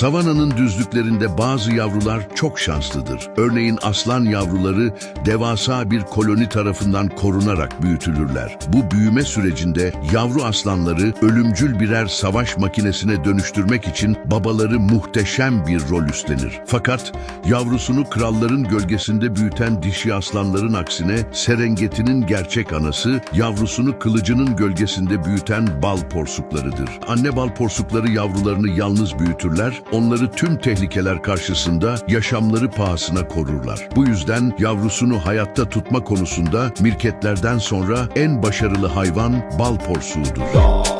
Savananın düzlüklerinde bazı yavrular çok şanslıdır. Örneğin aslan yavruları devasa bir koloni tarafından korunarak büyütülürler. Bu büyüme sürecinde yavru aslanları ölümcül birer savaş makinesine dönüştürmek için babaları muhteşem bir rol üstlenir. Fakat yavrusunu kralların gölgesinde büyüten dişi aslanların aksine Serengeti'nin gerçek anası yavrusunu kılıcının gölgesinde büyüten bal porsuklarıdır. Anne bal porsukları yavrularını yalnız büyütürler, onları tüm tehlikeler karşısında yaşamları pahasına korurlar. Bu yüzden yavrusunu hayatta tutma konusunda mirketlerden sonra en başarılı hayvan bal porsuğudur. Da,